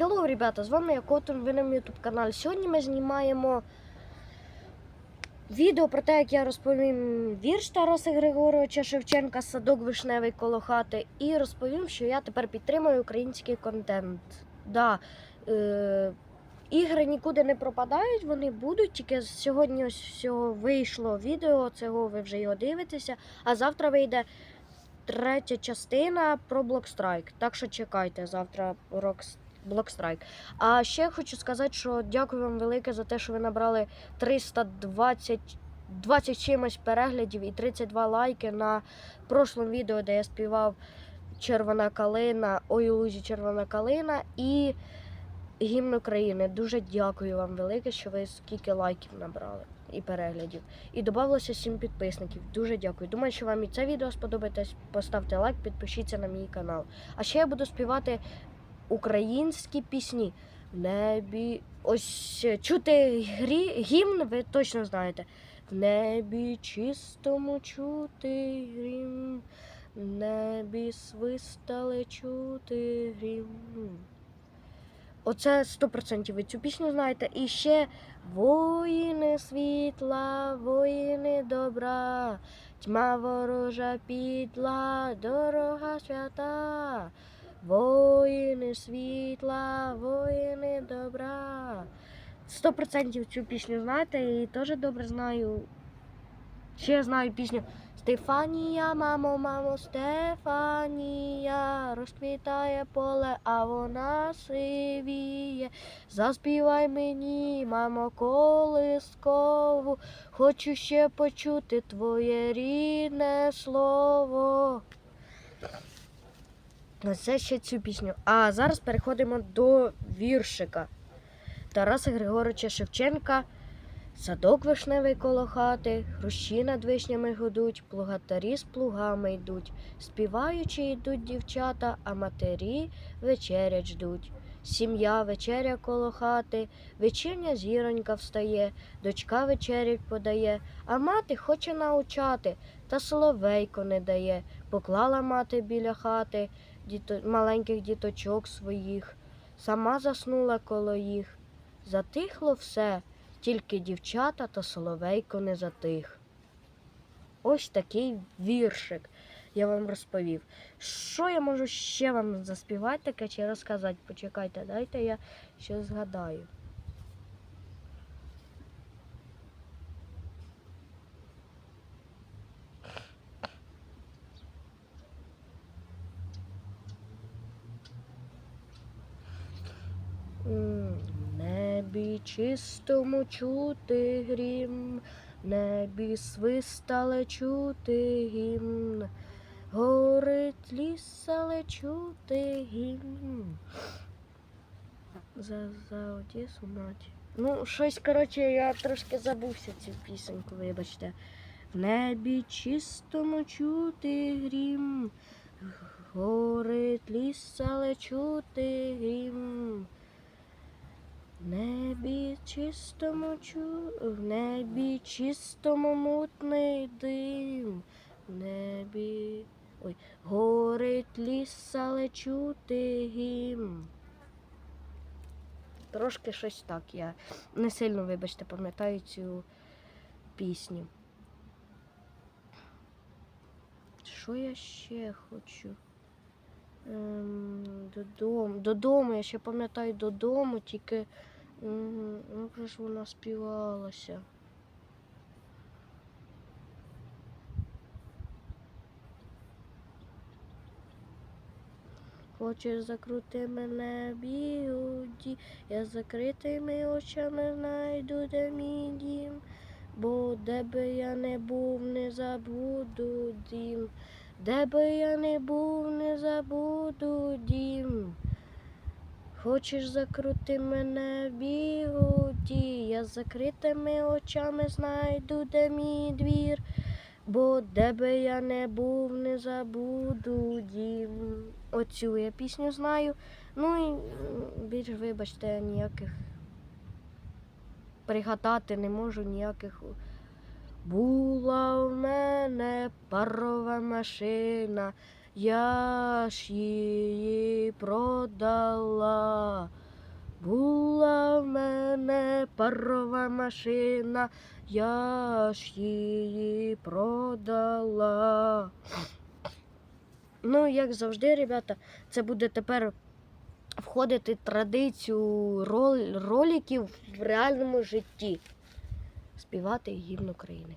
Hello, ребята, з вами я Котон, ви на YouTube каналі. Сьогодні ми знімаємо відео про те, як я розповім вірш Тараса Григоровича Шевченка Садок вишневий коло хати. І розповім, що я тепер підтримую український контент. Да, е, ігри нікуди не пропадають, вони будуть. Тільки сьогодні ось всього вийшло відео, цього ви вже його дивитеся, а завтра вийде. Третя частина про Блокстрайк. Так що чекайте завтра Рокс- Блокстрайк. А ще хочу сказати, що дякую вам велике за те, що ви набрали 320 20 чимось переглядів і 32 лайки на прошлому відео, де я співав Червона калина, ой у лузі червона калина і гімн України. Дуже дякую вам велике, що ви скільки лайків набрали і переглядів. І додалося 7 підписників. Дуже дякую. Думаю, що вам і це відео сподобається. Поставте лайк, підпишіться на мій канал. А ще я буду співати українські пісні. В небі. Ось чути грі... гімн, ви точно знаєте. В небі чистому чути грім, в небі свистали чути грім. Оце 100% ви цю пісню знаєте. І ще воїни світла, воїни добра, тьма ворожа підла, дорога свята. Воїни світла, воїни добра. Сто процентів цю пісню знаєте і теж добре знаю. Ще знаю пісню Стефанія, мамо, мамо, Стефанія, розквітає поле, а вона сивіє. Заспівай мені, мамо, колискову, хочу ще почути твоє рідне слово. Ну, Це ще цю пісню. А зараз переходимо до віршика Тараса Григоровича Шевченка. Садок вишневий коло хати, хрущі над вишнями гудуть, плугатарі з плугами йдуть, співаючи йдуть дівчата, а матері вечерять ждуть. Сім'я вечеря коло хати, вечірня зіронька встає, дочка вечерять подає, а мати хоче научати, та соловейко не дає. Поклала мати біля хати діто... маленьких діточок своїх, сама заснула коло їх. Затихло все, тільки дівчата та соловейко не затих. Ось такий віршик я вам розповів. Що я можу ще вам заспівати таке чи розказати? Почекайте, дайте я ще згадаю. М, В небі чистому чути грім, небі свистале чути гімн, горить ліс, але чути гімн. За, за Одесу мать. Ну, щось, коротше, я трошки забувся цю пісеньку, вибачте. В небі чистому чути грім, горить ліс, але чути грім. В небі чистому чу... в небі чистому мутний дим, в небі ой, горить ліс, але чути гім. Трошки щось так. Я не сильно, вибачте, пам'ятаю цю пісню. Що я ще хочу? Ем, додому. Додому, я ще пам'ятаю додому, тільки. Мгм, Ну, вже ж вона співалася. Хочеш закрути мене бігуді, я закритими очами знайду, де мій дім, бо де би я не був, не забуду дім, де би я не був, не забуду дім. Хочеш закрути мене в бігуді, я з закритими очами знайду, де мій двір, бо де би я не був, не забуду дім. Оцю я пісню знаю. Ну і більш, вибачте, ніяких пригадати не можу ніяких. Була в мене парова машина, я ж її продала. Була в мене парова машина, я ж її продала. Ну, як завжди, ребята, це буде тепер входити традицію рол- роликів в реальному житті. Співати гімн України.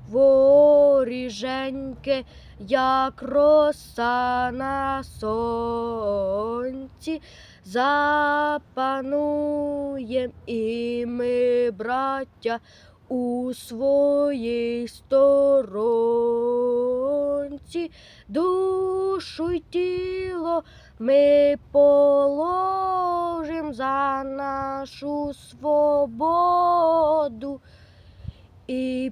воріженьки, як роса на сонці, запануєм і ми, браття, у своїй сторонці, душу й тіло ми положим за нашу свободу і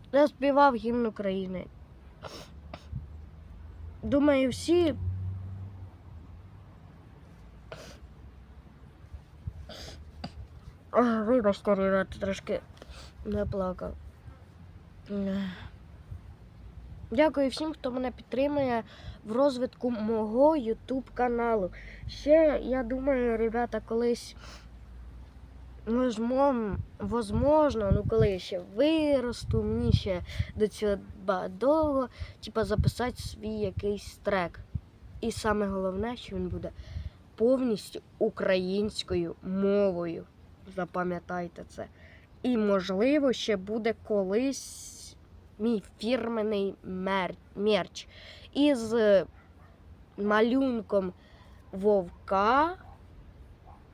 я співав гімн України. Думаю, всі. Вибачте, ребята, трошки не плакав. Дякую всім, хто мене підтримує в розвитку мого YouTube каналу. Ще, я думаю, ребята, колись возможно, ну коли я ще виросту, мені ще до цього довго, типа записати свій якийсь трек. І саме головне, що він буде повністю українською мовою. Запам'ятайте це. І, можливо, ще буде колись мій фірменний мер... мерч із малюнком вовка,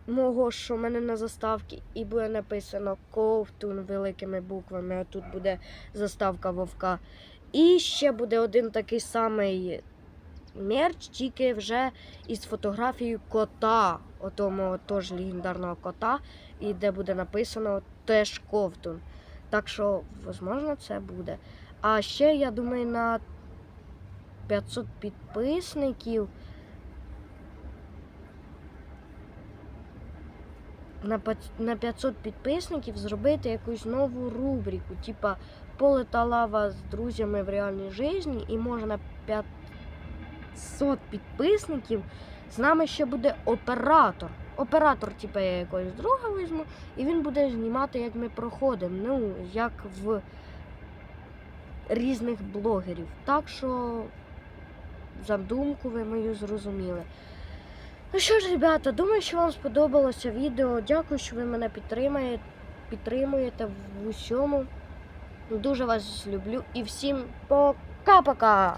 мого, що в мене на заставці, і буде написано Ковтун великими буквами, а тут буде заставка вовка. І ще буде один такий самий мерч, тільки вже із фотографією кота, отому теж легендарного кота, і де буде написано теж Ковтун. Так що, можливо, це буде. А ще, я думаю, на 500 підписників. На 500 підписників зробити якусь нову рубрику, типа полета лава з друзями в реальній житті, і може на 500 підписників з нами ще буде оператор. Оператор, типа я якогось друга візьму, і він буде знімати, як ми проходимо. Ну, як в різних блогерів. Так що задумку ви мою зрозуміли. Ну що ж, ребята, думаю, що вам сподобалося відео. Дякую, що ви мене підтримуєте, підтримуєте в усьому. Дуже вас люблю і всім пока-пока!